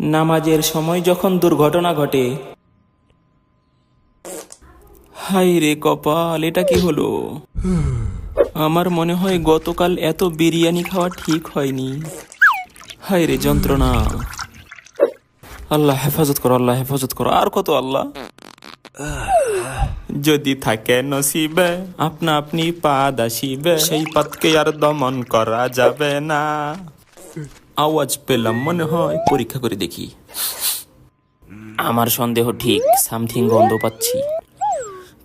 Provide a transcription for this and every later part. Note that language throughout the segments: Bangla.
নামাজের সময় যখন দুর্ঘটনা ঘটে। হাই রে কপাল, এটা কি হলো? আমার মনে হয় গতকাল এত বিরিয়ানি খাওয়া ঠিক হয়নি। হাই রে যন্ত্রণা। আল্লাহ হেফাজত করো, আল্লাহ হেফাজত করো। আর কত আল্লাহ? যদি থাকে নসিবে, আপনা আপনি পাদ আসিবে সেই পথকে আর দমন করা যাবে না। আওয়াজ পেলাম মনে হয় পরীক্ষা করে দেখি। আমার সন্দেহ ঠিক সামথিং গন্ধ পাচ্ছি।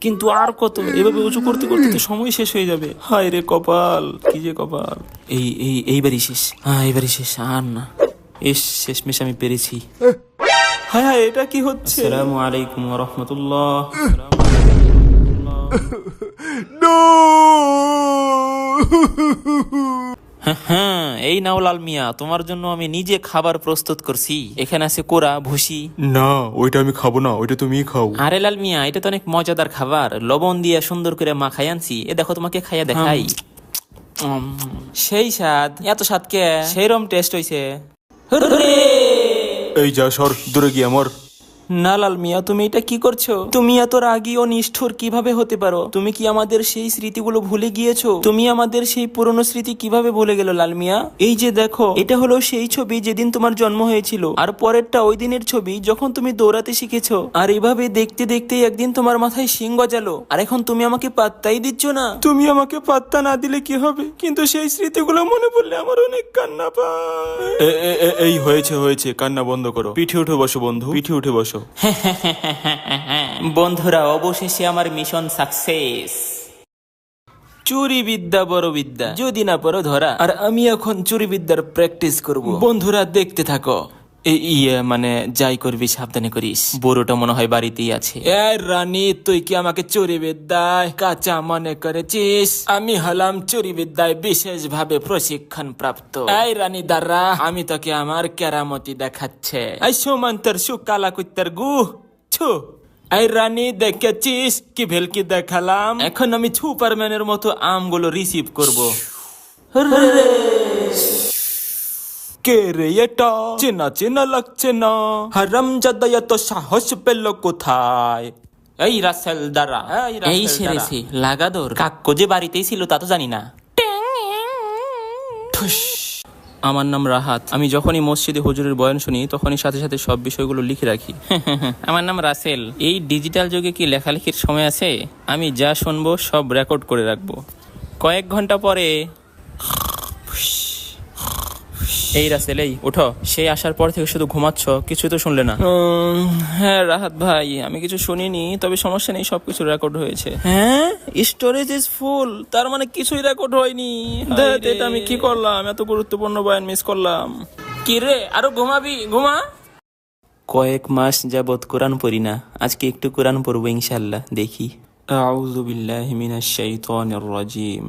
কিন্তু আর কত এভাবে উঁচু করতে করতে তো সময় শেষ হয়ে যাবে। হায় রে কপাল কি যে কপাল। এই এই এইবারই শেষ। হ্যাঁ এইবারই শেষ আর না। এস শেষমেশ আমি পেরেছি। হায় হায় এটা কি হচ্ছে? আসসালামু আলাইকুম ওয়া রাহমাতুল্লাহ। হ্যাঁ, হ্যাঁ এই নাও লাল মিয়া তোমার জন্য আমি নিজে খাবার প্রস্তুত করছি। এখানে আছে কোরা ভুসি। না ওইটা আমি খাব না ওইটা তুমি খাও। আরে লাল মিয়া এটা তো অনেক মজাদার খাবার। লবণ দিয়ে সুন্দর করে মাখাই আনছি। এ দেখো তোমাকে খাইয়া দেখাই। সেই স্বাদ। এত স্বাদ কে? সেই রম টেস্ট হইছে। এই যা সর দূরে গিয়ে আমার না লাল মিয়া তুমি এটা কি করছ? তুমি এত রাগী ও নিষ্ঠুর কীভাবে হতে পারো? তুমি কি আমাদের সেই স্মৃতিগুলো ভুলে গিয়েছো? তুমি আমাদের সেই পুরনো স্মৃতি কীভাবে ভুলে গেল লাল মিয়া? এই যে দেখো এটা হলো সেই ছবি যেদিন তোমার জন্ম হয়েছিল। আর পরেরটা ওই দিনের ছবি যখন তুমি দৌড়াতে শিখেছো। আর এভাবে দেখতে দেখতে একদিন তোমার মাথায় শিং গজালো। আর এখন তুমি আমাকে পাত্তাই দিচ্ছ না। তুমি আমাকে পাত্তা না দিলে কি হবে? কিন্তু সেই স্মৃতিগুলো মনে পড়লে আমার অনেক কান্না পায়। এ- এ- এ- এই হয়েছে হয়েছে। কান্না বন্ধ করো। পিঠে উঠে বসো বন্ধু। পিঠে উঠে বসো। বন্ধুরা, অবশেষে আমার মিশন সাকসেস চুরি বিদ্যা, বড় বিদ্যা। যদি না পড়ো ধরা। আর আমি এখন চুরি বিদ্যার প্র্যাকটিস করব। বন্ধুরা, দেখতে থাকো। ইয়ে মানে যাই করবি, সাবধানে করিস। বড়টা মনে হয় বাড়িতেই আছে। এ রানী, তুই কি আমাকে চুরি বিদ্যায় কাঁচা মনে করেছিস? আমি হলাম চুরি বিদ্যায় বিশেষ ভাবে প্রশিক্ষণ প্রাপ্ত এই রানী দাররা, আমি তোকে আমার কেরামতি দেখাচ্ছে। এই সুমন্তর, সুকালা কুত্তার গু, ছু। এই রানী, দেখেছিস কি ভেলকি দেখালাম? এখন আমি সুপারম্যানের মতো আমগুলো রিসিভ করব। কে রে এটা? চেনা চেনা লাগছে না। হারাম জাদা এত সাহস পেল কোথায়? এই রাসেল দ্বারা এই সেরেছে লাগাদর। কাক্য যে বাড়িতেই ছিল তা তো জানি না। ঠুস। আমার নাম রাহাত। আমি যখনই মসজিদে হুজুরের বয়ান শুনি তখনই সাথে সাথে সব বিষয়গুলো লিখে রাখি। আমার নাম রাসেল। এই ডিজিটাল যুগে কি লেখালেখির সময় আছে? আমি যা শুনব সব রেকর্ড করে রাখব। কয়েক ঘণ্টা পরে এই রাসেল এই উঠো। সেই আসার পর থেকে শুধু ঘুমাচ্ছ কিছু তো শুনলে না। হ্যাঁ রাহাত ভাই আমি কিছু শুনিনি তবে সমস্যা নেই সবকিছু রেকর্ড হয়েছে। হ্যাঁ? স্টোরেজ ইজ ফুল তার মানে কিছুই রেকর্ড হয়নি। এটা আমি কি করলাম? এত গুরুত্বপূর্ণ বয়ান মিস করলাম। কি রে আরও ঘুমাবি? ঘুমা। কয়েক মাস যাবৎ কোরআন পড়ি না আজকে একটু কোরআন পড়ব ইনশাল্লাহ দেখি। আউযু বিল্লাহি মিনাশ শাইতানির রাজিম।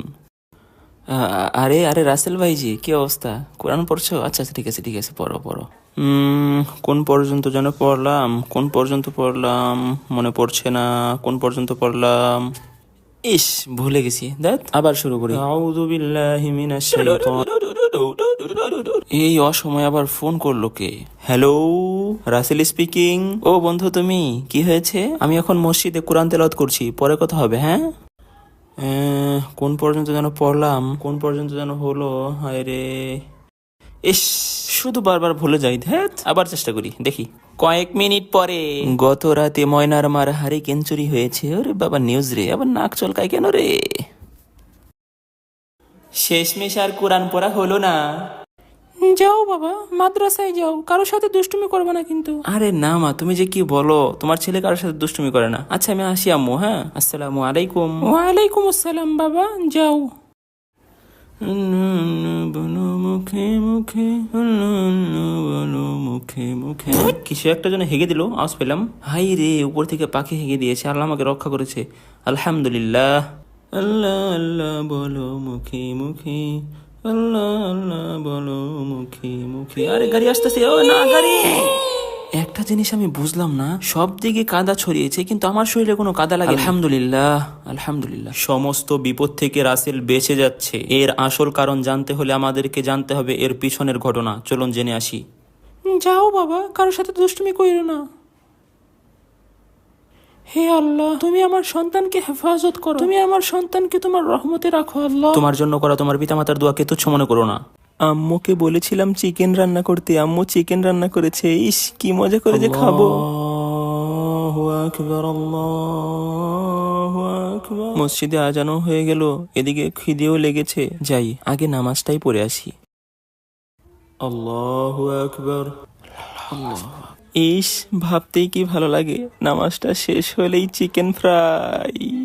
আরে আরে রাসেল ভাইজি কি অবস্থা? কোরআন পড়ছো? আচ্ছা আচ্ছা ঠিক আছে ঠিক আছে পড়ো পড়ো। কোন পর্যন্ত যেন পড়লাম? কোন পর্যন্ত পড়লাম? মনে পড়ছে না। কোন পর্যন্ত পড়লাম? ইস ভুলে গেছি। দেখ আবার শুরু করি। এই অসময় আবার ফোন করল কে? Hello Rasel speaking? ও বন্ধু তুমি কি হয়েছে? আমি এখন মসজিদে কোরআন তেলাওয়াত করছি পরে কথা হবে হ্যাঁ? কোন পর্যন্ত যেন পড়লাম, কোন পর্যন্ত যেন হলো, হায় রে। শুধু বারবার ভুলে যাই ধ্যাত আবার চেষ্টা করি, দেখি। কয়েক মিনিট পরে গত রাতে ময়নার মার হারে কেঞ্চুরি হয়েছে, ওরে বাবা নিউজ রে। আবার নাক চলকায় কেন রে? শেষমেশ আর কোরআন পড়া হলো না। যাও বাবা মাদ্রাসায় যাও। কারোর সাথে দুষ্টুমি করবে না কিন্তু। আরে না মা তুমি যে কি বলো? তোমার ছেলে কারোর সাথে দুষ্টুমি করে না। আচ্ছা আমি আসি আম্মু হ্যাঁ? আসসালামু আলাইকুম। ওয়ালাইকুম আসসালাম বাবা যাও। বলো মুখে মুখে বলো মুখে মুখে কিছু একটা যেন হেগে দিল? আওয়াজ পেলাম। হাই রে উপর থেকে পাখি হেগে দিয়েছে আল্লাহ আমাকে রক্ষা করেছে। আলহামদুলিল্লাহ। আল্লাহ আল্লাহ বলো মুখে মুখে। আল্লাহ আল্লাহ বলো মুখে মুখে। আরে গাড়ি আসতেছে ও না গাড়ি। একটা জিনিস আমি বুঝলাম না সব দিকে কাদা ছড়িয়েছে কিন্তু আমার শরীরে কোনো কাদা লাগে আলহামদুলিল্লাহ। আলহামদুলিল্লাহ। সমস্ত বিপদ থেকে রাসেল বেঁচে যাচ্ছে। এর আসল কারণ জানতে হলে আমাদেরকে জানতে হবে এর পিছনের ঘটনা। চলুন জেনে আসি। যাও বাবা কারোর সাথে দুষ্টুমি কইরো না। হে আল্লাহ তুমি আমার সন্তানকে হেফাজত করো। তুমি আমার সন্তানকে তোমার রহমতে রাখো আল্লাহ। তোমার জন্য করা তোমার পিতামাতার দোয়াকে তুচ্ছ মনে করো না। আম্মুকে বলেছিলাম চিকেন রান্না করতে আম্মু চিকেন রান্না করেছে। ইস কি মজা করে যে খাব। মসজিদে আজানো হয়ে গেল এদিকে খিদেও লেগেছে। যাই আগে নামাজটাই পড়ে আসি। আল্লাহু আকবার। ইস ভাবতেই কি ভালো লাগে নামাজটা শেষ হলেই চিকেন ফ্রাই।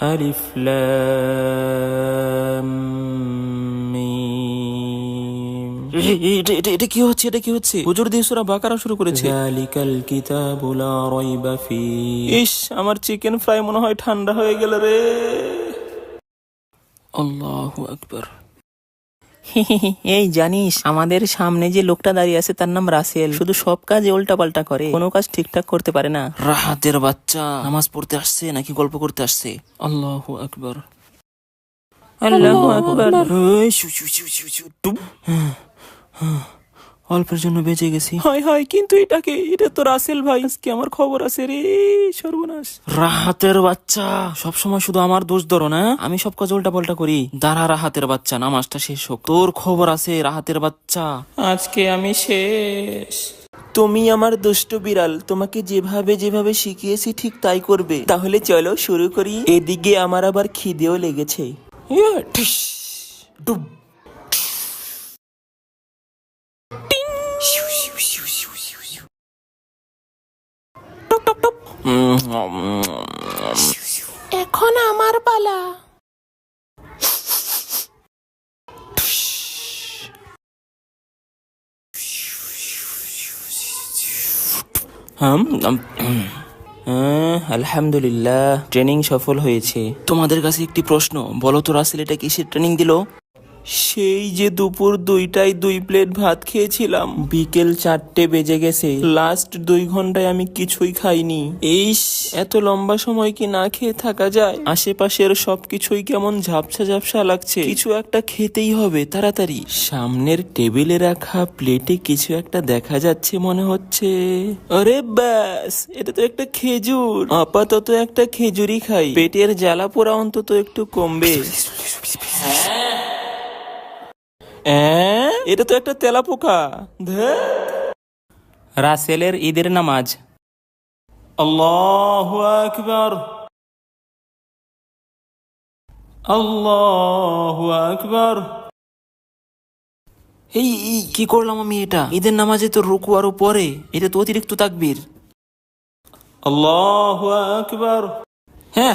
আলিফ এটা এটা- কি হচ্ছে এটা কি হচ্ছে? হুজুর দিয়ে সূরা বাকারা শুরু করেছে। যালিকাল কিতাবু লা রাইবা ফি। ইস আমার চিকেন ফ্রাই মনে হয় ঠান্ডা হয়ে গেল রে। আল্লাহু আকবর। এই জানিস আমাদের সামনে যে লোকটা দাঁড়িয়ে আছে তার নাম রাসেল। শুধু সব কাজ উল্টা পাল্টা করে। কোনো কাজ ঠিকঠাক করতে পারে না। রাহাতের বাচ্চা নামাজ পড়তে আসছে নাকি গল্প করতে আসছে? আল্লাহ আকবর। আল্লাহ আকবার। অল্পের জন্য বেঁচে গেছি। হয় হয় কিন্তু এটাকে এটা তো রাসেল ভাই। আজকে আমার খবর আছে রে সর্বনাশ। রাহাতের বাচ্চা। সব সময় শুধু আমার দোষ ধরো না। আমি সব কাজ উল্টা পাল্টা করি। দাঁড়া রাহাতের বাচ্চা নামাজটা শেষ হোক। তোর খবর আছে রাহাতের বাচ্চা। আজকে আমি শেষ। তুমি আমার দুষ্ট বিড়াল তোমাকে যেভাবে যেভাবে শিখিয়েছি ঠিক তাই করবে। তাহলে চলো শুরু করি। এদিকে আমার আবার খিদেও লেগেছে। ইয়ে, ঠিস, ডুব। এখন আমার পালা। হাম আলহামদুলিল্লাহ ট্রেনিং সফল হয়েছে। তোমাদের কাছে একটি প্রশ্ন বলো তো রাসেল এটা কিসের ট্রেনিং দিল? সেই যে দুপুর দুইটায় দুই প্লেট ভাত খেয়েছিলাম বিকেল চারটে বেজে গেছে। লাস্ট দুই ঘন্টায় আমি কিছুই খাইনি। এইস এত লম্বা সময় কি না খেয়ে থাকা যায়? আশেপাশের সবকিছুই কেমন ঝাপসা ঝাপসা লাগছে। কিছু একটা খেতেই হবে তাড়াতাড়ি। সামনের টেবিলে রাখা প্লেটে কিছু একটা দেখা যাচ্ছে মনে হচ্ছে। আরে ব্যাস এটা তো একটা খেজুর। আপাতত একটা খেজুরই খাই। পেটের জ্বালা পোড়া অন্তত একটু কমবে। অ্যাঁ? এটা তো একটা তেলা পোকা রাসেলের ঈদের নামাজ। আল্লাহু আকবার। আল্লাহু আকবার। এই এই, কি করলাম আমি এটা? ঈদের নামাজে তো রুকু আরও পরে। এটা তো অতিরিক্ত তাকবীর। আল্লাহু আকবার। হ্যাঁ।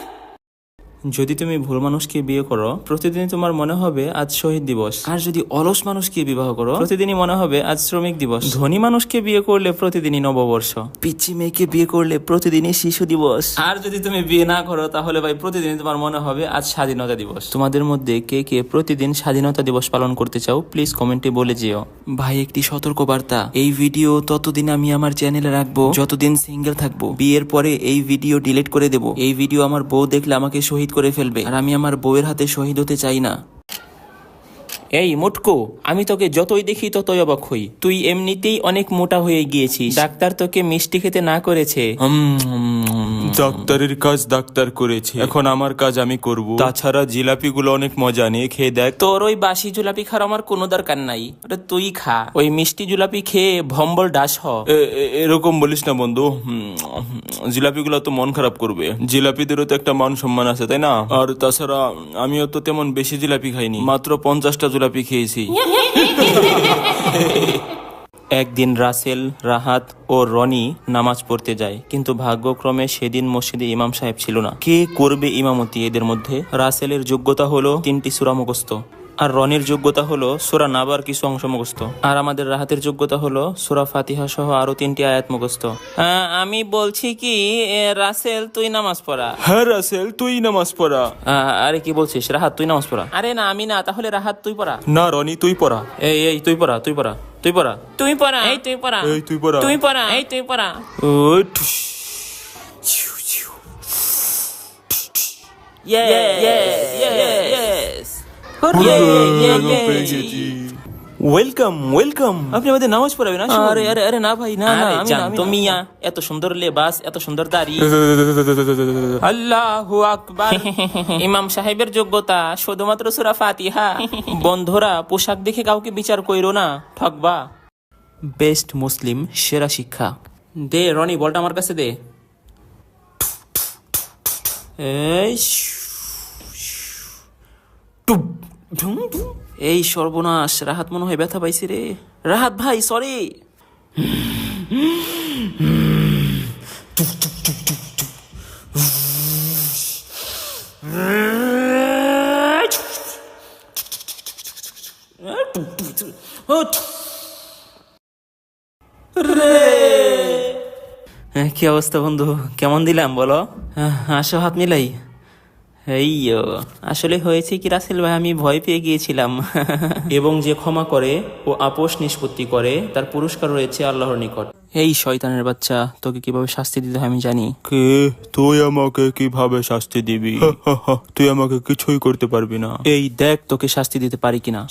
যদি তুমি ভুল মানুষকে বিয়ে করো প্রতিদিন তোমার মনে হবে আজ শহীদ দিবস। আর যদি অলস মানুষকে বিবাহ করো প্রতিদিনই মনে হবে আজ শ্রমিক দিবস। ধনী মানুষকে বিয়ে করলে প্রতিদিনই নববর্ষ। পিচ্ছি মেয়েকে বিয়ে করলে প্রতিদিনই শিশু দিবস। আর যদি তুমি বিয়ে না করো তাহলে ভাই প্রতিদিনই তোমার মনে হবে আজ স্বাধীনতা দিবস। তোমাদের মধ্যে কে কে প্রতিদিন স্বাধীনতা দিবস পালন করতে চাও প্লিজ কমেন্টে বলে যেও। ভাই একটি সতর্ক বার্তা এই ভিডিও ততদিন আমি আমার চ্যানেলে রাখব। যতদিন সিঙ্গেল থাকব বিয়ের পরে এই ভিডিও ডিলিট করে দেবো। এই ভিডিও আমার বউ দেখলে আমাকে শহীদ করে ফেলবে আর আমি আমার বউয়ের হাতে শহীদ হতে চাই না। এই মোটকো আমি তোকে যতই দেখি ততই অবাক হই। তুই এমনিতেই অনেক মোটা হয়ে গিয়েছিস। ডাক্তার তোকে মিষ্টি খেতে না করেছে। ডাক্তারের কাজ ডাক্তার করেছে। এখন আমার কাজ আমি করব। তাছাড়া জিলাপিগুলো অনেক মজা। নিয়ে খেয়ে দেখ। তোর ওই বাসি জুলাপি খাওয়ার আমার কোনো দরকার নাই। ওটা তুই খা। ওই মিষ্টি জুলাপি খেয়ে ভম্বল ডাস হ। এরকম বলিস না বন্ধু। হুম, জিলাপিগুলো তো মন খারাপ করবে। জিলাপিদেরও তো একটা মান সম্মান আছে তাই না? আর তাছাড়া আমিও তো তেমন বেশি জিলাপি খাইনি। মাত্র পঞ্চাশটা জিলাপি খেয়েছি। একদিন রাসেল, রাহাত ও রনি নামাজ পড়তে যায়, কিন্তু ভাগ্যক্রমে সেদিন মসজিদে ইমাম সাহেব ছিল না। কে করবে ইমামতি এদের মধ্যে? রাসেলের যোগ্যতা হলো তিনটি সুরা মুখস্থ। আর রনির যোগ্যতা হলো সুরা নাবার কিছু অংশ মুখস্থ। আর আমাদের রাহাতের যোগ্যতা হলো সুরা ফাতিহা সহ আরও তিনটি আয়াত মুখস্থ। আমি বলছি কি রাসেল তুই নামাজ পড়া। হ্যাঁ রাসেল তুই নামাজ পড়া। আরে কি বলছিস? রাহাত তুই নামাজ পড়া। আরে না আমি না তাহলে রাহাত তুই পড়া। না রনি তুই পড়া। এই এই তুই পড়া তুই পড়া তুই পড়া। তুই পড়া। এই তুই পড়া। এই তুই পড়া। তুই পড়া এই তুই পড়া। ওই ঠুস। ওয়েলকাম ওয়েলকাম আপনি আমাদের নামাজ পড়াবেন। আরে আরে আরে না ভাই না না আমি না, তো মিয়া এত সুন্দর লেবাস এত সুন্দর দাড়ি আল্লাহু আকবার ইমাম সাহেবের যোগ্যতা শুধুমাত্র সূরা ফাতিহা বন্ধুরা পোশাক দেখে কাউকে বিচার কইরো না ঠকবা বেস্ট মুসলিম সেরা শিক্ষা। দে রনি বলটা আমার কাছে দে। এই টুপ, ঢুম, ঢুম। এই সর্বনাশ রাহাত মনে হয় ব্যথা পাইছি রে। রাহাত ভাই সরি হ্যাঁ, কি অবস্থা বন্ধু? কেমন দিলাম বলো? হ্যাঁ, আসো হাত মিলাই। এই আসলে হয়েছে কি রাসেল ভাই আমি ভয় পেয়ে গিয়েছিলাম। এবং যে ক্ষমা করে ও আপোষ নিষ্পত্তি করে তার পুরস্কার রয়েছে আল্লাহর নিকট। এই শয়তানের বাচ্চা তোকে কীভাবে শাস্তি দিতে হয় আমি জানি। কে? তুই আমাকে কীভাবে শাস্তি দিবি? তুই আমাকে কিছুই করতে পারবি না। এই দেখ তোকে শাস্তি দিতে পারি কিনা।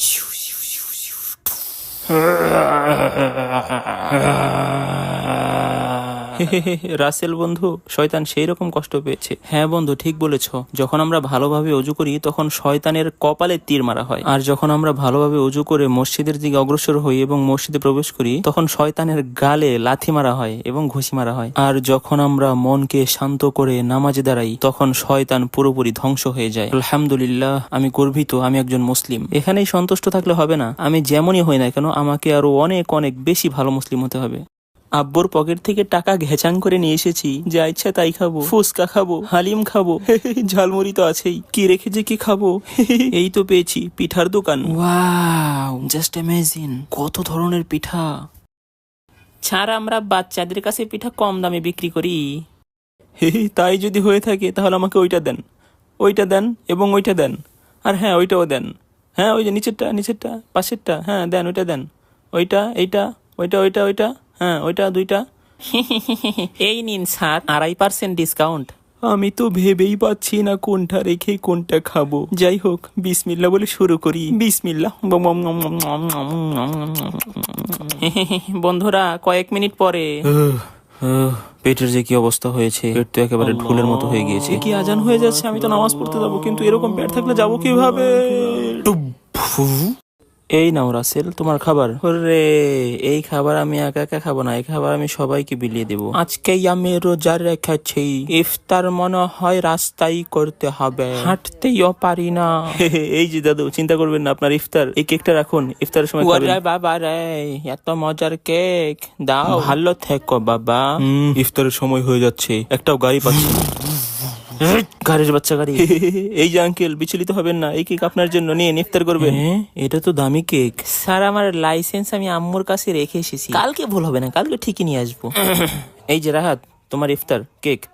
রাসেল বন্ধু, শয়তান সেই রকম কষ্ট পেয়েছে। হ্যাঁ বন্ধু, ঠিক বলেছ। যখন আমরা ভালোভাবে অজু করি, তখন শয়তানের কপালে তীর মারা হয়। আর যখন আমরা ভালোভাবে অজু করে মসজিদের দিকে অগ্রসর হই এবং মসজিদে প্রবেশ করি, তখন শয়তানের গালে লাথি মারা হয় এবং ঘুষি মারা হয়। আর যখন আমরা মনকে শান্ত করে নামাজে দাঁড়াই, তখন শয়তান পুরোপুরি ধ্বংস হয়ে যায়। আলহামদুলিল্লাহ, আমি গর্বিত, আমি একজন মুসলিম। এখানেই সন্তুষ্ট থাকলে হবে না। আমি যেমনই হই না কেন, আমাকে আরও অনেক অনেক বেশি ভালো মুসলিম হতে হবে। আব্বুর পকেট থেকে টাকা ঘেচাং করে নিয়ে এসেছি। যা ইচ্ছা তাই খাব। ফুচকা খাব হালিম খাব। ঝালমুড়ি তো আছেই। কি রেখেছে কি খাব? এই তো পেয়েছি পিঠার দোকান। ওয়াও জাস্ট অ্যামেজিং কত ধরনের পিঠা। ছাড় আমরা বাচ্চাদের কাছে পিঠা কম দামে বিক্রি করি। তাই যদি হয়ে থাকে তাহলে আমাকে ওইটা দেন। ওইটা দেন এবং ওইটা দেন। আর হ্যাঁ ওইটাও দেন। হ্যাঁ ওই যে নিচেরটা নিচেরটা পাশেরটা হ্যাঁ দেন ওইটা দেন। ওইটা এইটা ওইটা ওইটা ওইটা। হ্যাঁ ওইটা দুইটা এই নিন স্যার আড়াই পার্সেন্ট ডিসকাউন্ট আমি তো ভেবেই পাচ্ছি না কোনটা রেখে কোনটা খাব যাই হোক বিসমিল্লা বলে শুরু করি বিসমিল্লা বন্ধুরা কয়েক মিনিট পরে পেটের যে কি অবস্থা হয়েছে পেট তো একেবারে ঢোলের মতো হয়ে গিয়েছে কি আজান হয়ে যাচ্ছে আমি তো নামাজ পড়তে যাব কিন্তু এরকম পেট থাকলে যাব কীভাবে এই নাও রাসেল তোমার খাবার। এই খাবার আমি একা একা খাব না এই খাবার আমি সবাইকে বিলিয়ে দেবো। আজকেই আমি রোজা রেখেছি ইফতার মনে হয় রাস্তায় করতে হবে। হাঁটতেও পারি না। এই যে দাদু চিন্তা করবেন না আপনার ইফতার এই কেকটা রাখুন ইফতারের সময় খাবেন। বাবা রে এত মজার কেক দাও। ভালো থেকো বাবা। ইফতারের সময় হয়ে যাচ্ছে একটাও গাড়ি পাচ্ছি। গাড়ির বাচ্চা গাড়ি। এই যে আঙ্কেল বিচলিত হবেন না এই কেক আপনার জন্য নিয়ে ইফতার করবেন। এটা তো দামি কেক স্যার আমার লাইসেন্স আমি আম্মুর কাছে রেখে এসেছি। কালকে ভুল হবে না কালকে ঠিকই নিয়ে আসব। এই যে রাহাত তোমার ইফতার কেক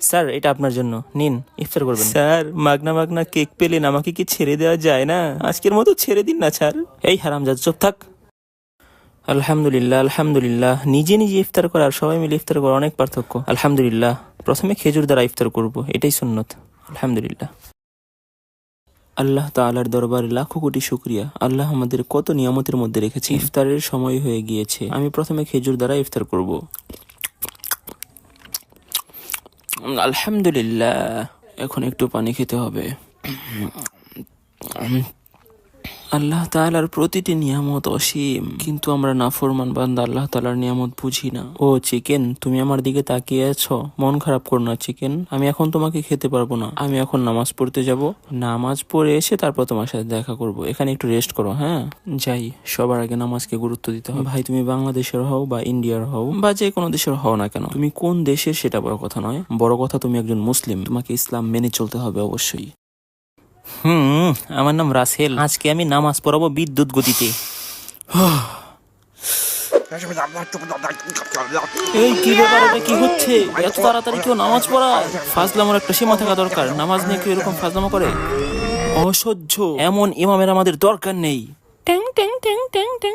স্যার এটা আপনার জন্য। নিন ইফতার করবেন। স্যার মাগনা মাগনা কেক পেলেন আমাকে কি ছেড়ে দেওয়া যায় না? আজকের মতো ছেড়ে দিন না স্যার। এই হারাম হারামজাদ চুপ থাক। আলহামদুলিল্লাহ আলহামদুলিল্লাহ। নিজে নিজে ইফতার করা আর সবাই মিলে ইফতার করা অনেক পার্থক্য। আলহামদুলিল্লাহ। প্রথমে খেজুর দ্বারা ইফতার করব, এটাই সুন্নত। আলহামদুলিল্লাহ। আল্লাহ তাআলার দরবারে লাখো কোটি শুক্রিয়া। আল্লাহ আমাদের কত নিয়ামতের মধ্যে রেখেছে ইফতারের সময় হয়ে গিয়েছে। আমি প্রথমে খেজুর দ্বারা ইফতার করব। আলহামদুলিল্লাহ। এখন একটু পানি খেতে হবে। আল্লাহ তাআলার প্রতিটি নিয়ামত অসীম। কিন্তু আমরা নাফরমান বান্দা, আল্লাহ তাআলার নিয়ামত বুঝি না। ও চিকেন, তুমি আমার দিকে তাকিয়ে আছো? মন খারাপ করো না চিকেন। আমি এখন তোমাকে খেতে পারব না। আমি এখন নামাজ পড়তে যাব। নামাজ পড়ে এসে তারপর তোমার সাথে দেখা করব। এখানে একটু রেস্ট করো হ্যাঁ? যাই, সবার আগে নামাজকে গুরুত্ব দিতে হবে। ভাই, তুমি বাংলাদেশের হও বা ইন্ডিয়ার হও, বা যে কোনো দেশের হও না কেন, তুমি কোন দেশের সেটা বড় কথা নয়। বড় কথা তুমি একজন মুসলিম। তোমাকে ইসলাম মেনে চলতে হবে অবশ্যই। হুম আমার নাম রাসেল। আজকে আমি নামাজ পড়াবো বিদ্যুৎ গতিতে? এই কি ব্যাপার এটা কি হচ্ছে? এত তাড়াতাড়ি কেউ নামাজ পড়ায়? ফাজলামোর একটা সীমা থাকা দরকার। নামাজ নিয়ে কেউ এরকম ফাজলামো করে? অসহ্য। এমন ইমামের আমাদের দরকার নেই। ট্যাং ট্যাং ট্যাং ট্যাং ট্যাং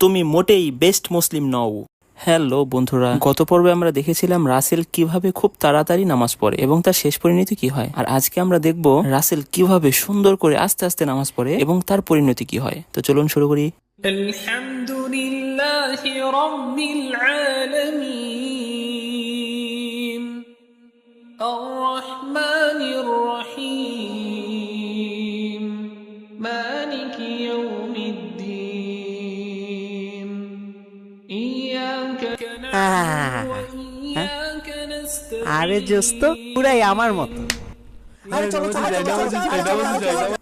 তুমি মোটেই বেস্ট মুসলিম নও। হ্যালো বন্ধুরা গত পর্বে আমরা দেখেছিলাম রাসেল কিভাবে খুব তাড়াতাড়ি নামাজ পড়ে এবং তার শেষ পরিণতি কি হয় আর আজকে আমরা দেখব রাসেল কিভাবে সুন্দর করে আস্তে আস্তে নামাজ পড়ে এবং তার পরিণতি কি হয় তো চলুন শুরু করি الحمد لله رب العالمين الرحمن আরে জোস্ত পুরাই আমার মতো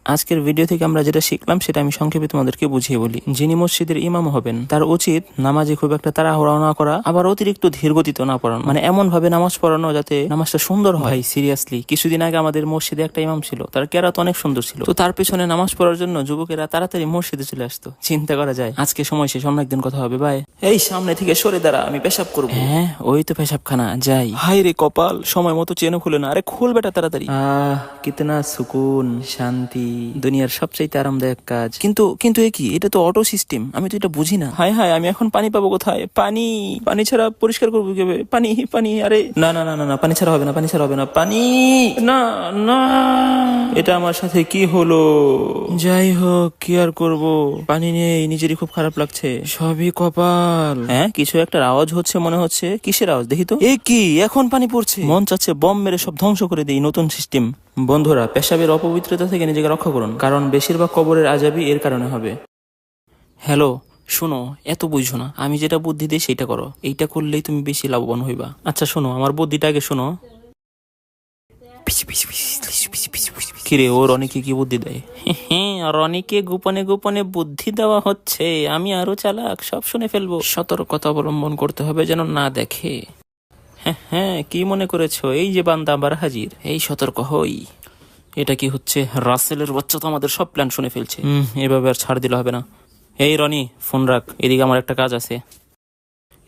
আজকের ভিডিও থেকে আমরা যেটা শিখলাম সেটা আমি সংক্ষেপে তোমাদেরকে বুঝিয়ে বলি। যিনি মসজিদের ইমাম হবেন তার উচিত নামাজে খুব একটা তাড়াহুড়া না করা আবার অতিরিক্ত ধীর গতিতে না পড়ানো। মানে এমন ভাবে নামাজ পড়ানো যাতে নামাজটা সুন্দর হয় সিরিয়াসলি কিছুদিন আগে আমাদের মসজিদে একটা ইমাম ছিল তার কেরাত অনেক সুন্দর ছিল। তো তার পেছনে নামাজ পড়ার জন্য যুবকেরা তাড়াতাড়ি মসজিদে চলে আসতো। চিন্তা করা যায় আজকে সময় শেষ অন্য একদিন কথা হবে ভাই এই সামনে থেকে সরে দাঁড়া আমি পেশাব করব। হ্যাঁ ওই তো পেশাবখানা যাই। হাই রে কপাল সময় মতো চেনও খুলে না। আরে খোল বেটা তাড়াতাড়ি। আহ কিতনা সুকুন শান্তি। দুনিয়ার সবচাইতে আরামদায়ক কাজ। কিন্তু কিন্তু এ কি? এটা তো অটো সিস্টেম আমি তো এটা বুঝি না। হায় হায় আমি এখন পানি পাবো কোথায়? পানি! পানি ছাড়া পরিষ্কার করব কীভাবে? পানি পানি আরে! না না না না না পানি ছাড়া হবে না পানি ছাড়া হবে না পানি! না না! এটা আমার সাথে কি হলো? যাই হোক কি আর করব? পানি নেই নিজেরই খুব খারাপ লাগছে। সবই কপাল। হ্যাঁ কিছু একটা আওয়াজ হচ্ছে মনে হচ্ছে। কিসের আওয়াজ দেখি তো? এ কি? এখন পানি পড়ছে। মন চাচ্ছে বম মেরে সব ধ্বংস করে দেই নতুন সিস্টেম বন্ধুরা, পেশাবের অপবিত্রতা থেকে নিজেকে রক্ষা করুন, কারণ বেশিরভাগ কবরের আজাবি এর কারণে হবে। হ্যালো, শোনো, এত বুঝছ না, আমি যেটা বুদ্ধি দিই সেটা করো। এইটা করলেই তুমি বেশি লাভবান হইবা। আচ্ছা শোনো, আমার বুদ্ধিটা আগে শোনো। কিরে, ও রনিকে কি বুদ্ধি দেয়? হ্যাঁ রনিকে গোপনে গোপনে বুদ্ধি দেওয়া হচ্ছে, আমি আরও চালাক, সব শুনে ফেলব। সতর্কতা অবলম্বন করতে হবে যেন না দেখে। হ্যাঁ হ্যাঁ কি মনে করেছ? এই যে বান্দা আবার হাজির। এই সতর্ক হই। এটা কি হচ্ছে? রাসেলের বাচ্চা তো আমাদের সব প্ল্যান শুনে ফেলছে। হুম এভাবে আর ছাড় দিলে হবে না। এই রনি ফোন রাখ। এদিকে আমার একটা কাজ আছে।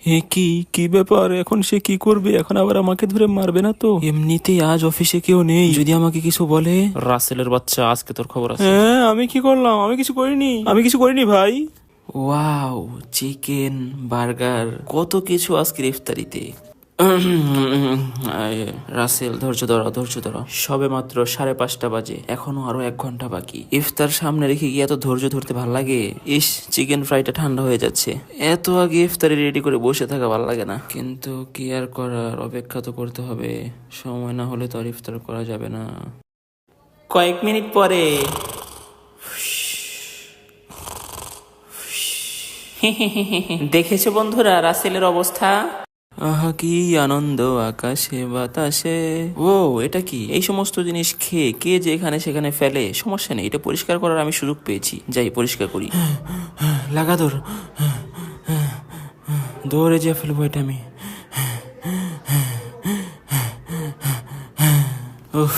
এ কি কি ব্যাপার? এখন সে কি করবে? এখন আবার আমাকে ধরে মারবে না তো? এমনিতেই আজ অফিসে কেউ নেই। যদি আমাকে কিছু বলে? রাসেলের বাচ্চা আজকে তোর খবর আছে। হ্যাঁ আমি কি করলাম? আমি কিছু করিনি। আমি কিছু করিনি ভাই। ওয়াও চিকেন বার্গার কত কিছু আজকের ইফতারিতে। রাসেল, ধৈর্য ধরো ধৈর্য ধরো। সবে মাত্র সাড়ে পাঁচটা বাজে, এখনও আরও এক ঘণ্টা বাকি। ইফতার সামনে রেখে গিয়ে এত ধৈর্য ধরতে ভালো লাগে? ইস, চিকেন ফ্রাইটা ঠান্ডা হয়ে যাচ্ছে। এত আগে ইফতারি রেডি করে বসে থাকা ভালো লাগে না। কিন্তু কি আর করার, অপেক্ষা তো করতে হবে। সময় না হলে তো আর ইফতার করা যাবে না। কয়েক মিনিট পরে। দেখেছ বন্ধুরা রাসেলের অবস্থা? আহা কি আনন্দ আকাশে বাতাসে। ও এটা কি? এই সমস্ত জিনিস খেয়ে কে যে এখানে সেখানে ফেলে সমস্যা নেই। এটা পরিষ্কার করার আমি সুযোগ পেয়েছি। যাই পরিষ্কার করি। লাগা ধর দৌড়ে যে ফেলব এটা আমি। উফ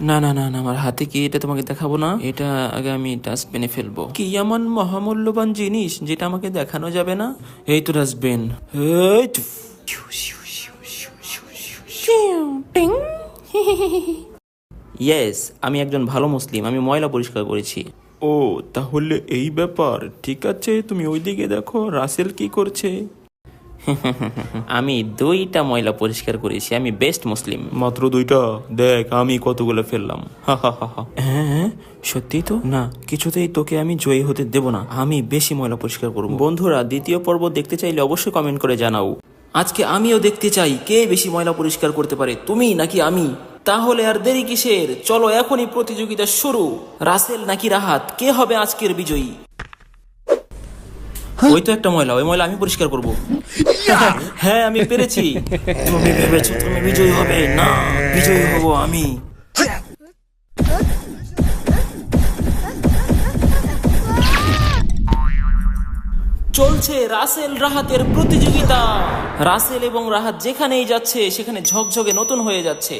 না না না না আমার হাতে কি এটা তোমাকে দেখাবো না? এটা আগে আমি ডাস্টবিনে ফেলব। কি এমন মহামূল্যবান জিনিস যেটা আমাকে দেখানো যাবে না? এই তো ডাস্টবিন। এই। ইয়েস আমি একজন ভালো মুসলিম আমি ময়লা পরিষ্কার করেছি ও তাহলে এই ব্যাপার ঠিক আছে তুমি ওইদিকে দেখো রাসেল কি করছে আমি দুইটা ময়লা পরিষ্কার করেছি আমি বেস্ট মুসলিম মাত্র দুইটা দেখ আমি কতগুলো ফেললাম হ্যাঁ সত্যি তো না কিছুতেই তোকে আমি জয়ী হতে দেব না আমি বেশি ময়লা পরিষ্কার করব বন্ধুরা দ্বিতীয় পর্ব দেখতে চাইলে অবশ্যই কমেন্ট করে জানাও আজকে আমিও দেখতে চাই কে বেশি ময়লা পরিষ্কার করতে পারে তুমি নাকি আমি? তাহলে আর দেরি কিসের? চলো এখনই প্রতিযোগিতা শুরু। রাসেল নাকি রাহাত? কে হবে আজকের বিজয়ী? ওই তো একটা ময়লা ওই ময়লা আমি পরিষ্কার করব। হ্যাঁ আমি পেরেছি। তুমি ভেবেছো তুমি বিজয়ী হবে? না বিজয়ী হব আমি। চলছে রাসেল রাহাতের প্রতিযোগিতা। রাসেল এবং রাহাত যেখানেই যাচ্ছে, সেখানে ঝকঝকে নতুন হয়ে যাচ্ছে।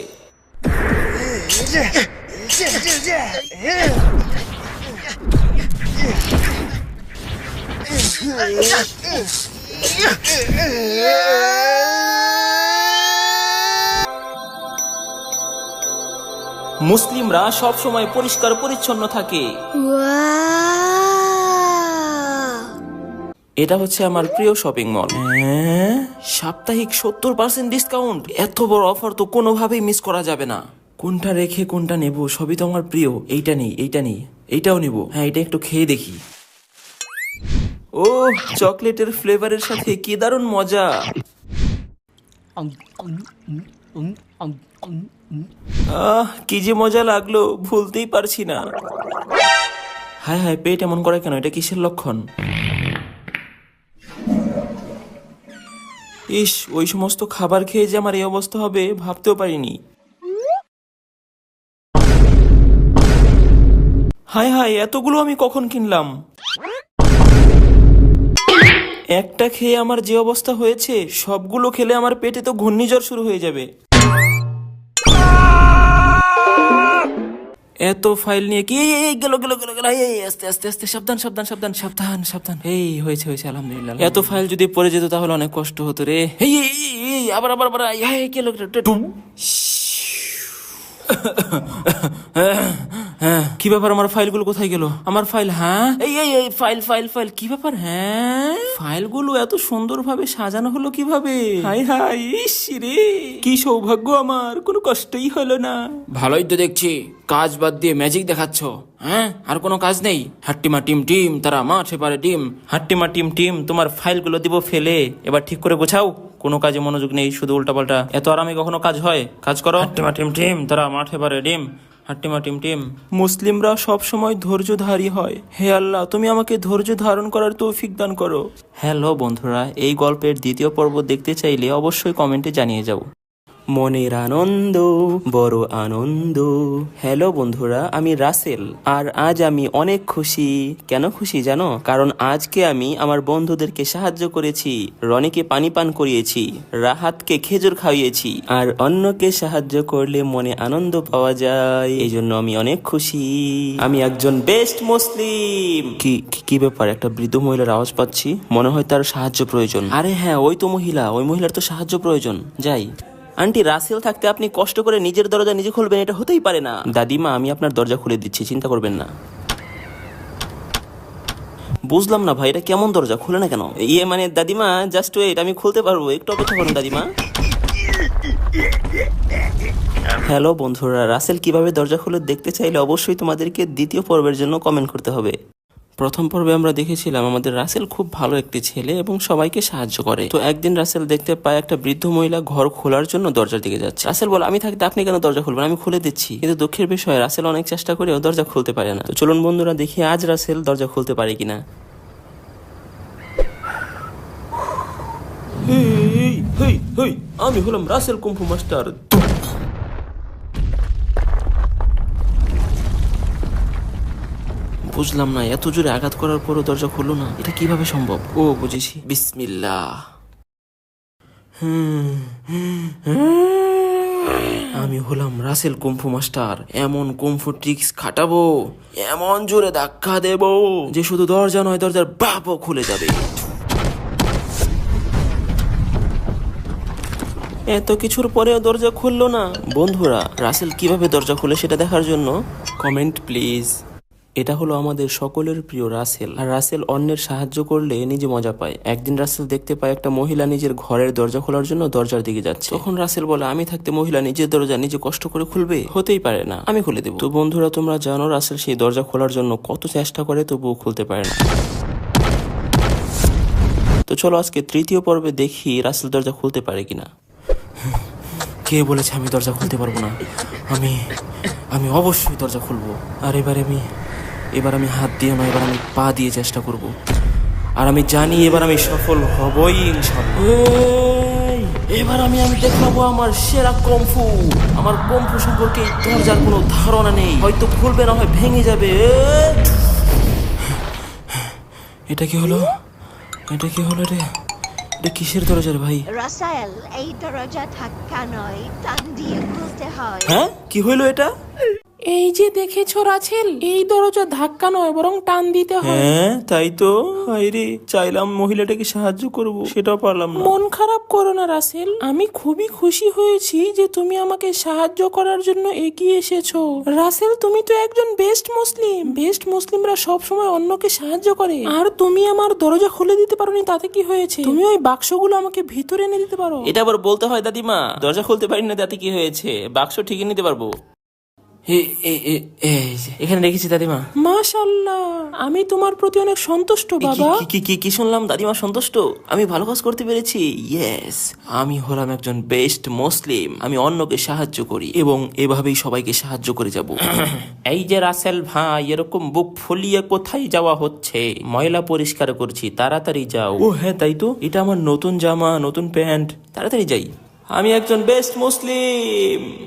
মুসলিমরা সব সময় পরিষ্কার পরিচ্ছন্ন থাকে এটা হচ্ছে আমার প্রিয় শপিং মল হ্যাঁ? সাপ্তাহিক সত্তর পার্সেন্ট ডিসকাউন্ট এত বড় অফার তো কোনোভাবেই মিস করা যাবে না। কোনটা রেখে কোনটা নেব সবই তো আমার প্রিয়। এইটা নেই এইটা নেই এইটাও নেব। হ্যাঁ এটা একটু খেয়ে দেখি। ও চকলেটের ফ্লেভারের সাথে কি দারুণ মজা। আহ কি যে মজা লাগল ভুলতেই পারছি না। হায় হায় পেট এমন করে কেন? এটা কিসের লক্ষণ? ইস, ওই সমস্ত খাবার খেয়ে যে আমার এই অবস্থা হবে, ভাবতেও পারিনি। হায় হায়, এতগুলো আমি কখন কিনলাম? একটা খেয়ে আমার যে অবস্থা হয়েছে, সবগুলো খেলে আমার পেটে তো ঘূর্ণিঝড় শুরু হয়ে যাবে। এত ফাইল নিয়ে কি এই, গেল গেল গেল গেল এই, আস্তে আস্তে আস্তে সাবধান সাবধান সাবধান সাবধান সাবধান। এই হয়েছে হয়েছে আলহামদুলিল্লাহ এত ফাইল যদি পড়ে যেত তাহলে অনেক কষ্ট হতো রে। এই এই, আবার আবার আবার এই, গেল হ্যাঁ কি ব্যাপার আমার ফাইলগুলো কোথায় গেল? আমার ফাইল হ্যাঁ? এই এই এই ফাইল ফাইল ফাইল কি ব্যাপার হ্যাঁ? ফাইলগুলো এত সুন্দরভাবে সাজানো হলো কীভাবে? হাই হাই রে। কি সৌভাগ্য আমার কোনো কষ্টই হলো না। ভালোই তো দেখছি। কাজ বাদ দিয়ে ম্যাজিক দেখাচ্ছ। হ্যাঁ? আর কোনো কাজ নেই। হাট্টিমা টিম টিম, তারা মাঠে পারে টিম হাট্টিমা টিম টিম, তোমার ফাইলগুলো দিব ফেলে। এবার ঠিক করে গোছাও। কোনো কাজে মনোযোগ নেই, শুধু উল্টাপাল্টা। এত আরামে কখনো কাজ হয়? কাজ করো। হাট্টিমা টিম টিম, তারা মাঠে পারে ডিম। হাট্টিমা টিম টিম। মুসলিমরা সব সময় ধৈর্যধারী হয়। হে আল্লাহ, তুমি আমাকে ধৈর্য ধারণ করার তৌফিক দান করো। হ্যালো বন্ধুরা, এই গল্পের দ্বিতীয় পর্ব দেখতে চাইলে অবশ্যই কমেন্টে জানিয়ে যাও। মনের আনন্দ, বড় আনন্দ। হ্যালো বন্ধুরা, আমি রাসেল। আর আজ আমি অনেক খুশি। কেন খুশি জানো? কারণ আজকে আমি আমার বন্ধুদেরকে সাহায্য করেছি, রনিকে পানি পান করিয়েছি, রাহাতকে খেজুর খাইয়েছি আর অন্যকে সাহায্য করলে মনে আনন্দ পাওয়া যায়। এই জন্য আমি অনেক খুশি। আমি একজন বেস্ট মুসলিম। কি, কি- ব্যাপার? একটা বৃদ্ধ মহিলার আওয়াজ পাচ্ছি। মনে হয় তার সাহায্য প্রয়োজন। আরে হ্যাঁ ওই তো মহিলা। ওই মহিলার তো সাহায্য প্রয়োজন। যাই। আন্টি রাসেল থাকতে আপনি কষ্ট করে নিজের দরজা নিজে খুলবেন এটা হতেই পারে না। দাদিমা আমি আপনার দরজা খুলে দিচ্ছি চিন্তা করবেন না। বুঝলাম না ভাই এটা কেমন দরজা? খুলে না কেন? ইয়ে মানে দাদিমা জাস্ট ওয়েট আমি খুলতে পারব একটু অপেক্ষা করুন দাদিমা। হ্যালো বন্ধুরা রাসেল কীভাবে দরজা খুলে দেখতে চাইলে অবশ্যই তোমাদেরকে দ্বিতীয় পর্বের জন্য কমেন্ট করতে হবে। প্রথম পর্বে আমরা দেখেছিলাম আমাদের রাসেল খুব ভালো একটি ছেলে এবং সবাইকে সাহায্য করে। তো একদিন রাসেল দেখতে পায় একটা বৃদ্ধ মহিলা ঘর খোলার জন্য দরজার দিকে যাচ্ছে। রাসেল বলে, আমি থাকতে আপনি কেন দরজা খুলবেন? আমি খুলে দিচ্ছি। কিন্তু দুঃখের বিষয়, রাসেল অনেক চেষ্টা করেও দরজা খুলতে পারে না। তো চলুন বন্ধুরা দেখি আজ রাসেল দরজা খুলতে পারে কিনা। আমি হলাম রাসেল কুম্ফু মাস্টার। বুঝলাম না এত জোরে আঘাত করার পরও দরজা খুললো না। এটা কীভাবে সম্ভব? ও বুঝেছি। বিসমিল্লাহ। হুম, আমি হলাম রাসেল কুম্ফু মাস্টার। এমন কুম্ফু ট্রিক্স খাটাবো এমন জোরে ধাক্কা দেব যে শুধু দরজা নয় দরজার বাপও খুলে যাবে। এত কিছুর পরেও দরজা খুললো না। বন্ধুরা রাসেল কীভাবে দরজা খুলে সেটা দেখার জন্য কমেন্ট প্লিজ। এটা হলো আমাদের সকলের প্রিয় রাসেল। আর রাসেল অন্যের সাহায্য করলে নিজে মজা পায়। একদিন রাসেল দেখতে পায় একটা মহিলা নিজের ঘরের দরজা খোলার জন্য দরজার দিকে যাচ্ছে। তখন রাসেল বলে, আমি থাকতে মহিলা নিজের দরজা নিজে কষ্ট করে খুলবে? হতেই পারে না, আমি খুলে দেবো। তো বন্ধুরা, তোমরা জানো রাসেল সেই দরজা খোলার জন্য কত চেষ্টা করে, তবুও খুলতে পারে না। তো চলো আজকে তৃতীয় পর্বে দেখি রাসেল দরজা খুলতে পারে কিনা। কে বলেছে আমি দরজা খুলতে পারব না? আমি আমি অবশ্যই দরজা খুলবো। আর এবারে আমি এবার আমি হাত দিয়ে নয় এবার আমি পা দিয়ে চেষ্টা করব। আর আমি জানি এবার আমি সফল হবই এবার আমি আমি দেখাবো আমার সেরা কম্ফু। আমার কম্ফু সম্পর্কে দরজার কোনো ধারণা নেই। হয়তো খুলবে না হয় ভেঙে যাবে! এটা কি হলো? এটা কি হলো রে? এটা কিসের দরজা রে ভাই? রাসায়েল এই দরজা ধাক্কা নয় টান দিয়ে খুলতে হয়। হ্যাঁ? কি হইল এটা? এই যে দেখেছ রাছেল এই দরজা ধাক্কা নয় বরং টান দিতে হয়। হ্যাঁ তাই তো? হায়রে চাইলাম মহিলাটাকে সাহায্য করব সেটাও পারলাম না। মন খারাপ করো না রাসেল আমি খুবই খুশি হয়েছি যে তুমি আমাকে সাহায্য করার জন্য এগিয়ে এসেছ। রাসেল তুমি তো একজন বেস্ট মুসলিম। বেস্ট মুসলিমরা সব সময় অন্যকে সাহায্য করে। আর তুমি আমার দরজা খুলে দিতে পারোনি তাতে কি হয়েছে? তুমি ওই বাক্সগুলো আমাকে ভিতরে এনে দিতে পারো। এটা আবার বলতে হয় দাদিমা দরজা খুলতে পারি না তাতে কি হয়েছে? বাক্স ঠিকই নিতে পারব। এখানে রেখেছি দাদিমা। মাশাল্লাহ আমি তোমার প্রতি অনেক সন্তুষ্ট বাবা। কি- কি কি কি শুনলাম? দাদিমা সন্তুষ্ট? আমি ভালো কাজ করতে পেরেছি? ইয়েস আমি হলাম একজন বেস্ট মুসলিম। আমি অন্যকে সাহায্য করি এবং এভাবেই সবাইকে সাহায্য করে যাব। এই যে রাসেল ভাই এরকম বুক ফুলিয়ে কোথায় যাওয়া হচ্ছে? ময়লা পরিষ্কার করছি তাড়াতাড়ি যাও। ও হ্যাঁ তাই তো। এটা আমার নতুন জামা নতুন প্যান্ট। তাড়াতাড়ি যাই। আমি একজন বেস্ট মুসলিম।